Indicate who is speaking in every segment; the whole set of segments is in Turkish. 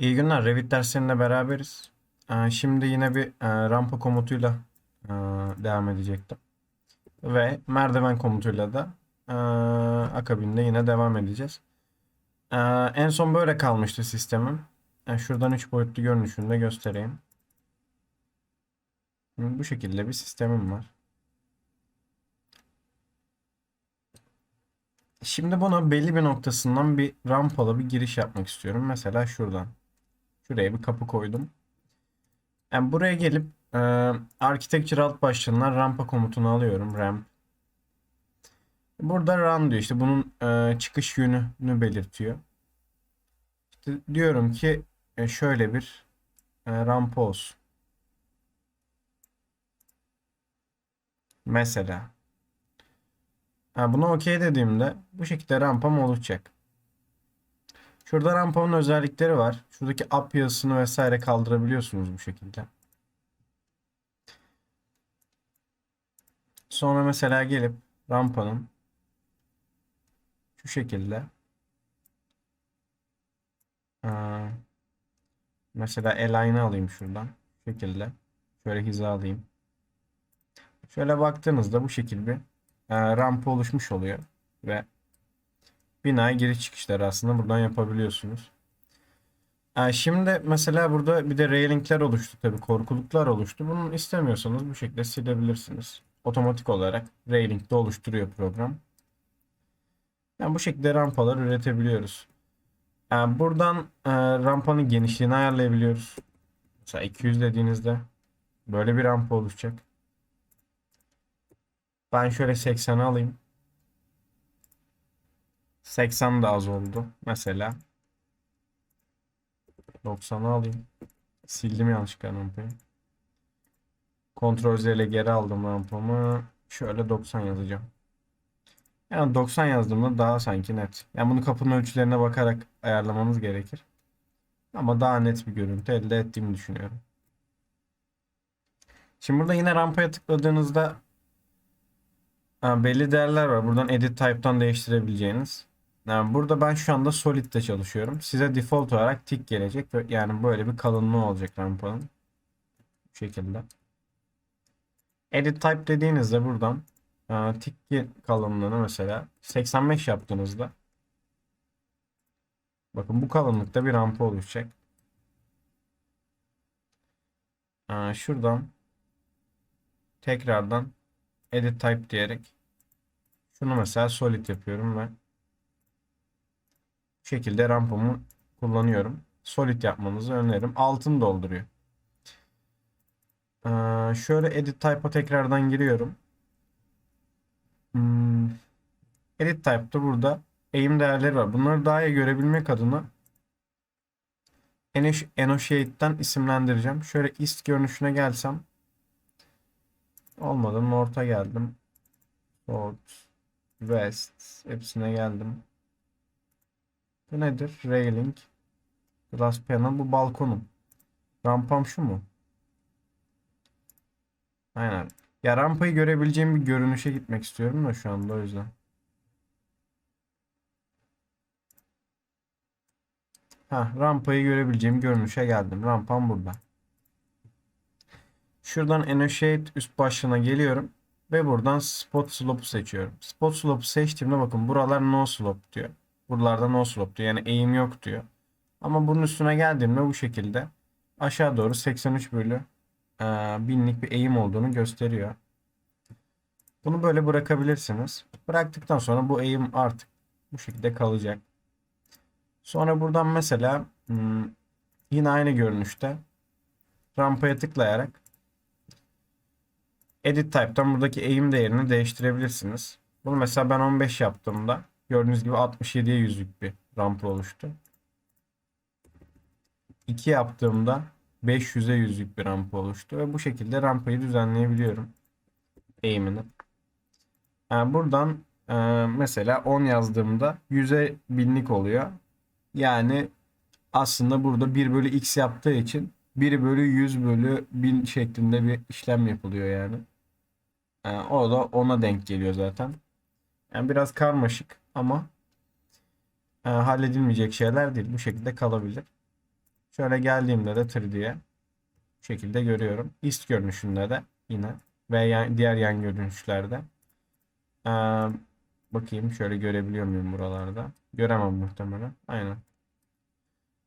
Speaker 1: İyi günler. Revit derslerinde beraberiz. Ee, Şimdi yine bir e, rampa komutuyla e, devam edecektim. Ve merdiven komutuyla da e, akabinde yine devam edeceğiz. En son böyle kalmıştı sistemim. Şuradan 3 boyutlu görünüşünü de göstereyim. Bu şekilde bir sistemim var. Şimdi buna belli bir noktasından bir rampalı bir giriş yapmak istiyorum. Mesela şuradan. Şuraya bir kapı koydum. Yani buraya gelip e, Architecture alt başlığından rampa komutunu alıyorum. Ramp. Burada run diyor. İşte bunun e, çıkış yönünü belirtiyor. İşte diyorum ki e, şöyle bir e, rampa olsun. Mesela. Ha, buna okey dediğimde bu şekilde rampam olacak. Şurada rampamın özellikleri var. Şuradaki up yazısını vesaire kaldırabiliyorsunuz bu şekilde. Sonra mesela gelip rampanın şu şekilde mesela align'ı alayım şuradan. Şu şekilde. Şöyle hizalayayım. Şöyle baktığınızda bu şekilde bir rampa oluşmuş oluyor ve binaya giriş çıkışları aslında buradan yapabiliyorsunuz. E, şimdi mesela burada bir de railingler oluştu tabii korkuluklar oluştu. Bunu istemiyorsanız bu şekilde silebilirsiniz. Otomatik olarak railing de oluşturuyor program. Yani bu şekilde rampalar üretebiliyoruz. Yani buradan e, rampanın genişliğini ayarlayabiliyoruz. Mesela 200 dediğinizde böyle bir rampa oluşacak. Ben şöyle 80'i alayım. 80 da az oldu. Mesela 90'ı alayım. Sildim yanlışlıkla rampayı. Ctrl Z ile geri aldım rampamı. Şöyle 90 yazacağım. Yani 90 yazdığımda daha sanki net. Yani bunu kapının ölçülerine bakarak ayarlamanız gerekir. Ama daha net bir görüntü elde ettiğimi düşünüyorum. Şimdi burada yine rampaya tıkladığınızda belli değerler var. Buradan edit type'tan değiştirebileceğiniz. Yani burada ben şu anda solid'de çalışıyorum. Size default olarak tik gelecek yani böyle bir kalınlığı olacak rampanın. Bu şekilde. Edit type dediğinizde buradan e, tik kalınlığını mesela 85 yaptığınızda bakın bu kalınlıkta bir rampa oluşacak. E, şuradan tekrardan edit type diyerek şunu mesela solid yapıyorum ve şekilde rampamı kullanıyorum. Solid yapmanızı öneririm. Altını dolduruyor. Ee, şöyle edit type'a tekrardan giriyorum. Hmm. Edit type'da burada eğim değerleri var. Bunları daha iyi görebilmek adına Annotate'den isimlendireceğim. Şöyle ist görünüşüne gelsem Olmadı. North'a geldim. North, West. Hepsine geldim. Bu nedir? Railing. Glass panel. Bu balkonum. Rampam şu mu? Aynen. Ya rampayı görebileceğim bir görünüşe gitmek istiyorum da şu anda o yüzden. Ha, rampayı görebileceğim görünüşe geldim. Rampam burada. Şuradan Annotate üst başlığına geliyorum. Ve buradan Spot Slope'u seçiyorum. Spot Slope'u seçtiğimde bakın buralar No Slope diyor. Buralarda No Slope diyor. Yani eğim yok diyor. Ama bunun üstüne geldiğimde bu şekilde aşağı doğru 83 bölü e, binlik bir eğim olduğunu gösteriyor. Bunu böyle bırakabilirsiniz. Bıraktıktan sonra bu eğim artık bu şekilde kalacak. Sonra buradan mesela hmm, yine aynı görünüşte rampaya tıklayarak Edit Type'dan buradaki eğim değerini değiştirebilirsiniz. Bunu mesela ben 15 yaptığımda gördüğünüz gibi 67'ye yüzlük bir rampa oluştu. 2 yaptığımda 500'e yüzlük bir rampa oluştu ve bu şekilde rampayı düzenleyebiliyorum. Eğimini. Yani buradan e, mesela 10 yazdığımda 100'e binlik oluyor. Yani aslında burada 1 bölü x yaptığı için 1 bölü 100 bölü 1000 şeklinde bir işlem yapılıyor yani. Yani o da ona denk geliyor zaten. Yani biraz karmaşık ama e, halledilmeyecek şeyler değil. Bu şekilde kalabilir. Şöyle geldiğimde de 3D'ye bu şekilde görüyorum. East görünüşünde de yine ve yan- diğer yan görünüşlerde. Ee, bakayım şöyle görebiliyor muyum buralarda? Göremem muhtemelen. Aynen.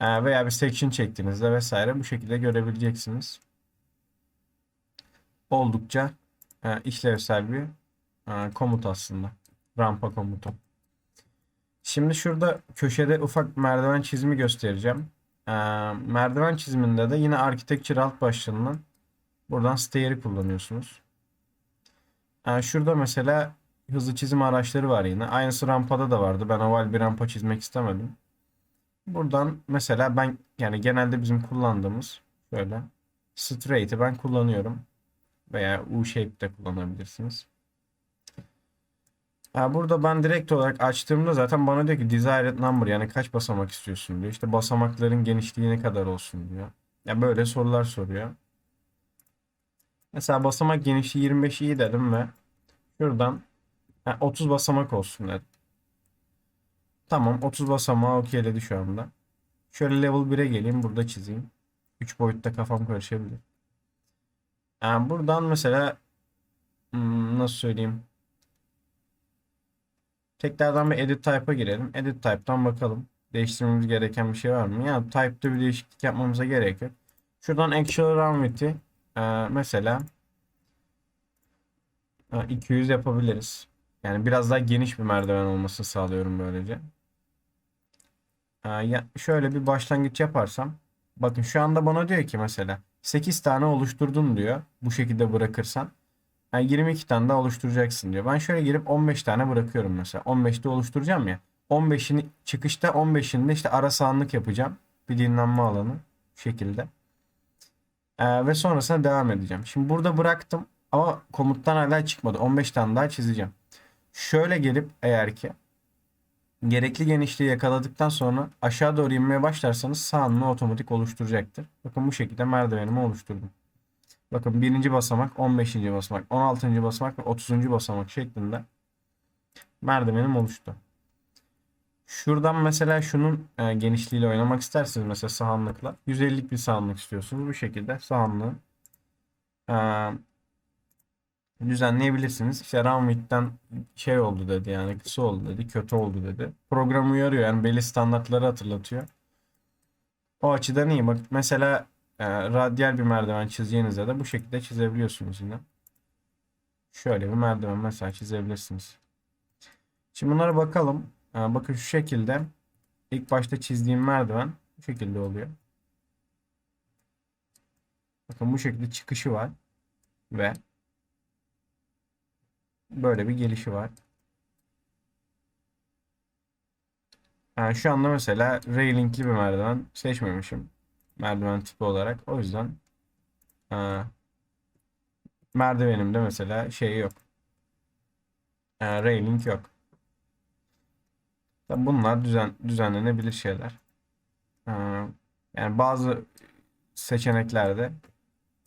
Speaker 1: Ee, veya bir section çektiğinizde vesaire bu şekilde görebileceksiniz. Oldukça e, işlevsel bir e, komut aslında. Rampa komutu. Şimdi şurada köşede ufak merdiven çizimi göstereceğim. Ee, merdiven çiziminde de yine Architecture alt başlığından buradan Stair'i kullanıyorsunuz. Ee, şurada mesela hızlı çizim araçları var yine. Aynısı rampada da vardı. Ben oval bir rampa çizmek istemedim. Buradan mesela ben yani genelde bizim kullandığımız şöyle straight'i ben kullanıyorum. Veya U-shape de kullanabilirsiniz. Ha, burada ben direkt olarak açtığımda zaten bana diyor ki desired number yani kaç basamak istiyorsun diyor. İşte basamakların genişliği ne kadar olsun diyor. Ya böyle sorular soruyor. Mesela basamak genişliği 25 iyi dedim ve şuradan ha, 30 basamak olsun dedim. Tamam 30 basamağı okeyledi şu anda. Şöyle level 1'e geleyim burada çizeyim. 3 boyutta kafam karışabilir. Yani buradan mesela hmm, nasıl söyleyeyim? Tekrardan bir edit type'a girelim. Edit type'tan bakalım. Değiştirmemiz gereken bir şey var mı? Yani type'da bir değişiklik yapmamıza gerek yok. Şuradan actual run width'i e, mesela e, 200 yapabiliriz. Yani biraz daha geniş bir merdiven olmasını sağlıyorum böylece. E, ya, şöyle bir başlangıç yaparsam bakın şu anda bana diyor ki mesela 8 tane oluşturdun diyor. Bu şekilde bırakırsan. Yani 22 tane daha oluşturacaksın diyor. Ben şöyle girip 15 tane bırakıyorum mesela. 15'te oluşturacağım ya. 15'ini çıkışta 15'inde işte ara sahanlık yapacağım. Bir dinlenme alanı şekilde. Ee, ve sonrasında devam edeceğim. Şimdi burada bıraktım ama komuttan hala çıkmadı. 15 tane daha çizeceğim. Şöyle gelip eğer ki gerekli genişliği yakaladıktan sonra aşağı doğru inmeye başlarsanız sahanlığı otomatik oluşturacaktır. Bakın bu şekilde merdivenimi oluşturdum. Bakın birinci basamak, 15. basamak, 16. basamak ve 30. basamak şeklinde merdivenim oluştu. Şuradan mesela şunun e, genişliğiyle oynamak isterseniz mesela sahanlıkla 150'lik bir sahanlık istiyorsunuz. Bu şekilde sahanlığı e, düzenleyebilirsiniz. İşte Runwidth'ten şey oldu dedi yani kısa oldu dedi, kötü oldu dedi. Program uyarıyor yani belli standartları hatırlatıyor. O açıdan iyi. Bak mesela e, radyal bir merdiven çizeceğinizde de bu şekilde çizebiliyorsunuz yine. Şöyle bir merdiven mesela çizebilirsiniz. Şimdi bunlara bakalım. E, bakın şu şekilde ilk başta çizdiğim merdiven bu şekilde oluyor. Bakın bu şekilde çıkışı var ve böyle bir gelişi var. Yani şu anda mesela railingli bir merdiven seçmemişim merdiven tipi olarak. O yüzden e, merdivenimde mesela şey yok. E, railing yok. Bunlar düzen, düzenlenebilir şeyler. E, yani bazı seçeneklerde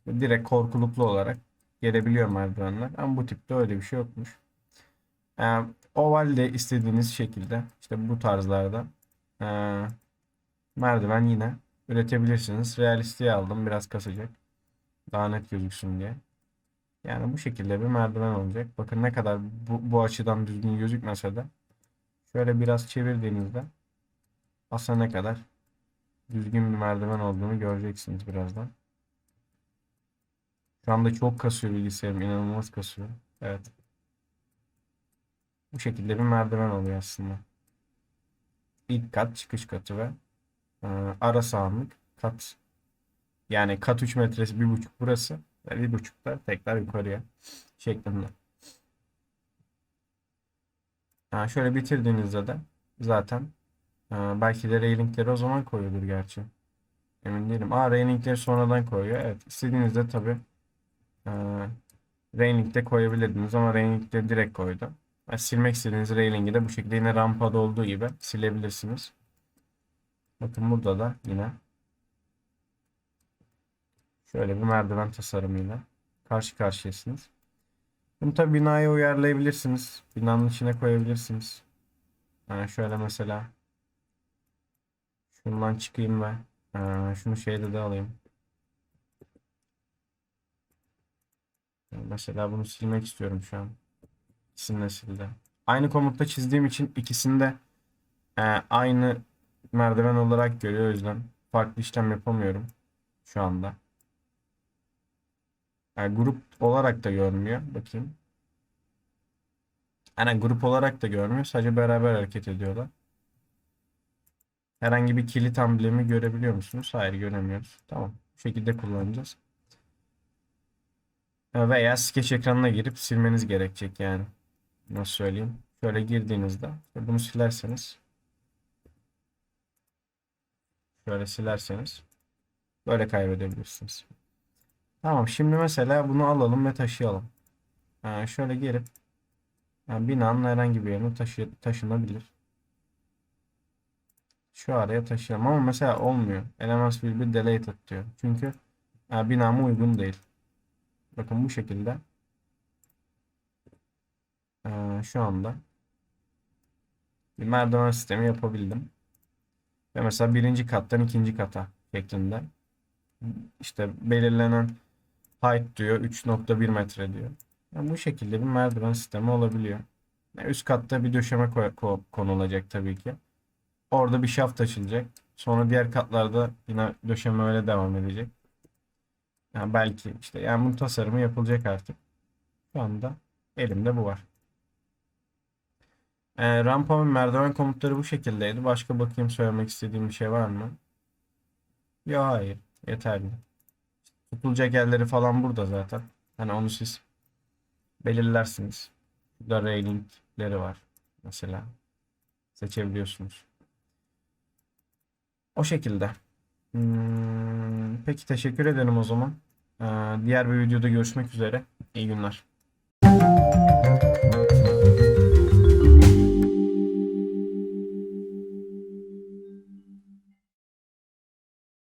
Speaker 1: direkt korkuluklu olarak gelebiliyor merdivenler. Ama bu tipte öyle bir şey yokmuş. E, oval de istediğiniz şekilde işte bu tarzlarda e, merdiven yine üretebilirsiniz. Realistiğe aldım. Biraz kasacak. Daha net gözüksün diye. Yani bu şekilde bir merdiven olacak. Bakın ne kadar bu, bu açıdan düzgün gözükmese de şöyle biraz çevirdiğinizde aslında ne kadar düzgün bir merdiven olduğunu göreceksiniz birazdan. Şu anda çok kasıyor bilgisayarım. inanılmaz kasıyor. Evet. Bu şekilde bir merdiven oluyor aslında. İlk kat, çıkış katı ve ara sahanlık kat. Yani kat 3 metresi 1,5 burası. Ve 1,5 da tekrar yukarıya şeklinde. Yani şöyle bitirdiğinizde de zaten e, belki de railingleri o zaman koyuyordur gerçi. Emin değilim. Aa railingleri sonradan koyuyor. Evet istediğinizde tabi e, railing de koyabilirdiniz ama railingleri direkt koydu. Yani silmek istediğiniz railingi de bu şekilde yine rampada olduğu gibi silebilirsiniz. Bakın burada da yine şöyle bir merdiven tasarımıyla karşı karşıyasınız. Bunu tabi binaya uyarlayabilirsiniz. Binanın içine koyabilirsiniz. Yani şöyle mesela şundan çıkayım ve Ee, şunu şeyde de alayım. Mesela bunu silmek istiyorum şu an. İkisini de sildi. Aynı komutta çizdiğim için ikisinde e, aynı merdiven olarak görüyor. O yüzden farklı işlem yapamıyorum şu anda. Yani grup olarak da görmüyor. Bakayım. Aynen grup olarak da görmüyor. Sadece beraber hareket ediyorlar. Herhangi bir kilit amblemi görebiliyor musunuz? Hayır göremiyoruz. Tamam. Bu şekilde kullanacağız. Veya skeç ekranına girip silmeniz gerekecek yani. Nasıl söyleyeyim? Şöyle girdiğinizde bunu silerseniz şöyle silerseniz böyle kaybedebilirsiniz. Tamam şimdi mesela bunu alalım ve taşıyalım. Ee, şöyle gelip yani binanın herhangi bir yerine taşı taşınabilir. Şu araya taşıyalım ama mesela olmuyor. Elements will be deleted diyor. Çünkü e, binama uygun değil. Bakın bu şekilde e, şu anda bir merdiven sistemi yapabildim. Ve mesela birinci kattan ikinci kata şeklinde. İşte belirlenen height diyor 3.1 metre diyor. Yani bu şekilde bir merdiven sistemi olabiliyor. Yani üst katta bir döşeme konulacak tabii ki. Orada bir şaft açılacak. Sonra diğer katlarda yine döşeme öyle devam edecek. Yani belki işte yani bunun tasarımı yapılacak artık. Şu anda elimde bu var. Ee, rampa ve merdiven komutları bu şekildeydi. Başka bakayım söylemek istediğim bir şey var mı? Yok hayır. Yeterli. Tutulacak yerleri falan burada zaten. Hani onu siz belirlersiniz. Burada railingleri var. Mesela. Seçebiliyorsunuz. O şekilde. Hmm, peki teşekkür ederim o zaman. Ee, diğer bir videoda görüşmek üzere. İyi günler.